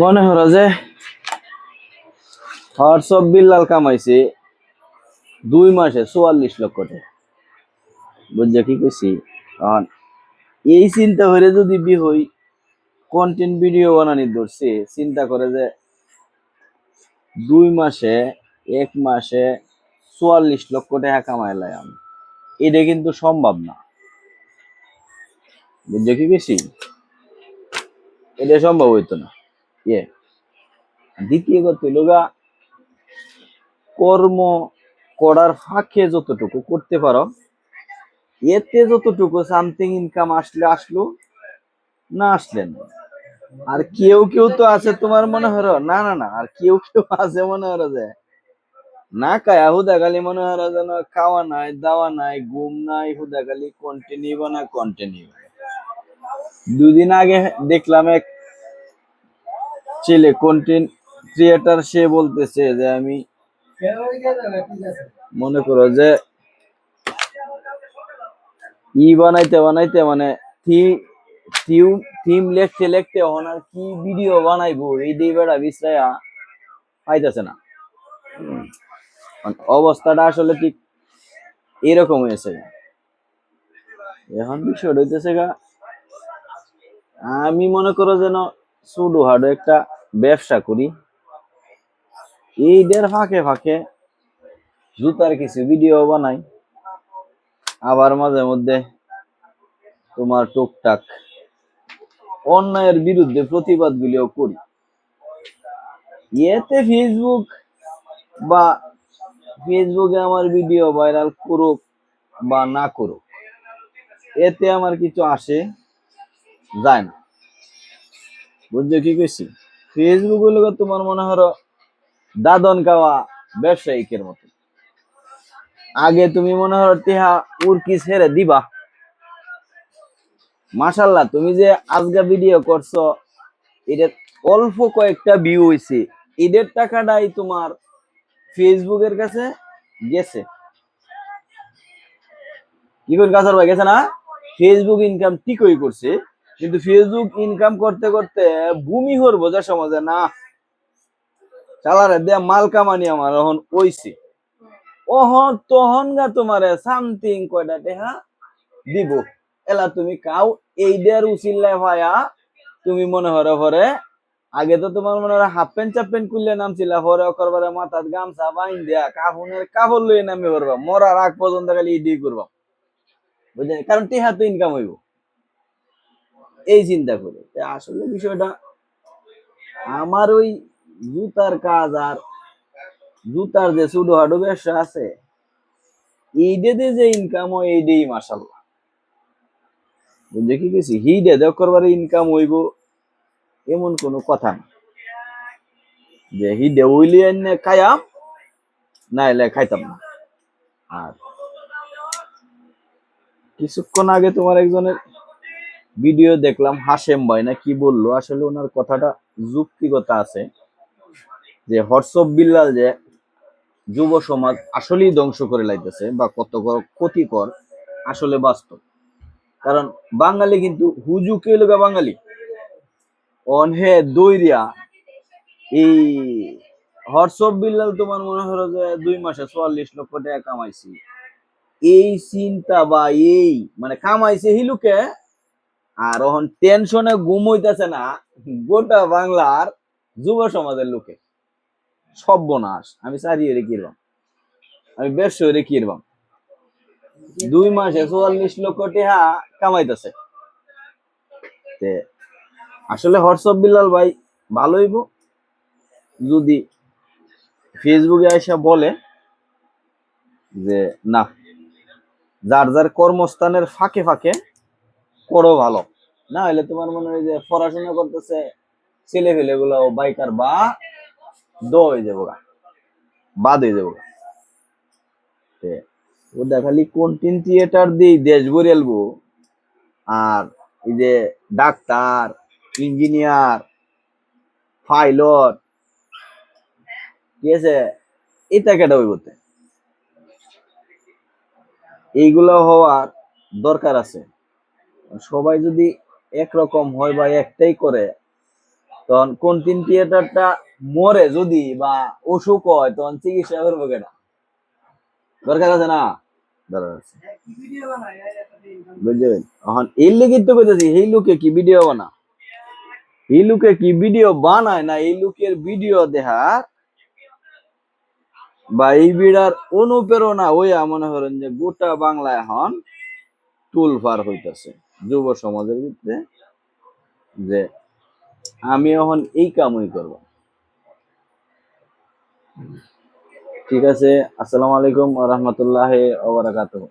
মনে হলো যে হোয়াটসঅ্যাপ বিল্লাল কামাইছে দুই মাসে চুয়াল্লিশ লক্ষ টাকা। বুঝছ কি কইছি? কারণ এই চিন্তা করে যদি বি হই কন্টেন্ট ভিডিও বানানি ধরছে, চিন্তা করে যে দুই মাসে, এক মাসে চুয়াল্লিশ লক্ষ টাকা কামাইলাই আমি। এটা কিন্তু সম্ভব না। বুঝছ কি বেশি এটা সম্ভব হইতো না। ইয়ে। দ্বিতীয় কথা হইল কর্ম করার ফাঁকে যতটুকু করতে পারো, এতে যতটুকু সামথিং ইনকাম আসলে আসলো, না আসলে না। আর কেউ কেউ তো আছে তোমার মনে হলো না না না, আর কেউ কেউ আছে মনে হলো যে, না কায়া হুদা খালি মনে হলো যেন খাওয়া নাই, দাওয়া নাই, ঘুম নাই, হুদা খালি কন্টিনিউ না কন্টিনিউ দুদিন আগে দেখলাম এক ছেলে কন্টেন্ট ক্রিয়েটার সে বলতেছে যে আমি মনে করো যে ই বানাইতে বানাইতে মানে থিম লিখতে লিখতে ওনার কি ভিডিও বানাইবো? এই বেড়া বিশ্রায়া পাইতেছে না। মানে অবস্থাটা আসলে ঠিক এরকম হয়েছে। এখন বিষয়টা হইতেছে গা আমি মনে করো যেন সুডু হাডো একটা ব্যবসা করি। এইদের ফাঁকে ফাঁকে জুতার কিছু ভিডিও বানাই। আবার মাঝে মধ্যে তোমার টুকটাক অন্যায়ের বিরুদ্ধে প্রতিবাদ গুলিও করি। এতে ফেসবুক বা ফেসবুকে আমার ভিডিও ভাইরাল করুক বা না করুক, এতে আমার কিছু আসে। যায় না বুঝছ কি কইছি? ফেসবুক গিয়ে তোমার মনে হলো দাদন খাওয়া ব্যবসায়িকের মতো। আগে তুমি মনে হলো টিহা উর্কি ছেড়ে দিবা। মাশাল্লাহ, তুমি যে আজকে ভিডিও করছ এটা অল্প কয়েকটা ভিউ হইছে। এদের টাকাটাই তোমার ফেসবুকের কাছে গেছে। কি করে কাছার ভাই, গেছে না? ফেসবুক ইনকাম ঠিকই করছে। কিন্তু ফেসবুক ইনকাম করতে করতে ভূমি হর বোঝা সমাজে, না, চালারে দেয়া মাল কামানি আমার এখন ওইছে ওহন তহন গা তোমারে সামথিং কয়টা টেহা দিব। এলা তুমি কাও, এই দেয়ার উচিল্লায় ভায়া, তুমি মনে হরে হরে আগে তো তোমার মনে হয় হাফ প্যান্ট চাপ প্যান্ট খুললে নামছিল পরে করবারে মাথাত গামছা বাইন দিয়া, কাফনের কাপড় লইয়ে নামে করবা মরার আগ পর্যন্ত খালি ইডি করবা বুঝলেন? কারণ টেহা তো ইনকাম হইব। এই চিন্তা করে। আসলে বিষয়টা আমার ওই জুতার কাজ আর জুতার যে ছোট হাডো ব্যবসা আছে, এইটাতে যে ইনকাম হয় এইটাই মাসাল্লাহ বুঝলে কি গেছি হিডে দেখ করবারে ইনকাম হইব এমন কোনো কথা না। যে হিডে এনে খায়াম না এলে খাইতাম না। আর কিছুক্ষণ আগে তোমার একজনের ভিডিও দেখলাম, হাসেম ভাই না কি বলল? আসলে ওনার কথাটা যুক্তিগত আছে। যে হর্ষব বিল্লাল যে যুব সমাজ আসলেই ধ্বংস করে লাইতেছে বা কত ক্ষতিকর, আসলে বাস্তব। কারণ বাঙালি কিন্তু হুজুকে লোকা বাঙালি? অনহে দৈরিয়া এই হর্ষব বিল্লাল তোমার মনে হলো যে দুই মাসে চুয়াল্লিশ লক্ষ টাকা কামাইছি। এই চিন্তা বা এই মানে কামাইছে হিলুকে আর এখন টেনশনে গুম হইতেছে না, গোটা বাংলার যুব সমাজের লোকে। সর্বনাশ। আমি চারিয়ে রে কিরবাম আমি ব্যবসা রে কিরবাম দুই মাসে চুয়াল্লিশ লক্ষ টেহা কামাইতেছে। আসলে হোয়াটসঅ্যাপ বিল্লাল ভাই ভালো ভালোইব যদি ফেসবুকে এসে বলে যে, না, যার যার কর্মস্থানের ফাঁকে ফাঁকে করো ভালো। না হলে তোমার মনে হয় যে পড়াশোনা করতেছে ছেলে ফেলে গুলো বাইকার বা দ হয়ে যাব গা। বাদ হয়ে যাব গা। ও দেখালি কন্টেন্ট থিয়েটার দিয়ে দেশ বরিয়ালবো আর এই যে ডাক্তার, ইঞ্জিনিয়ার, পাইলট, ঠিক আছে? এটা কেটা হইবতে এইগুলো হওয়ার দরকার আছে। সবাই যদি একরকম হয় বা একটাই করে, তখন কোন তিন থিয়েটারটা মরে যদি বা অসুখ হয়, তখন চিকিৎসা করব কেনা দরকার আছে না? অনুপ্রেরণা হইয়া মনে করেন যে গোটা বাংলা এখন টুল পার হইতেছে। যুব সমাজের ভিতরে যে আমি এখন এই কামই করব। ঠিক আছে, আসসালামু আলাইকুম রহমতুল্লাহ ওবরাকাতুহ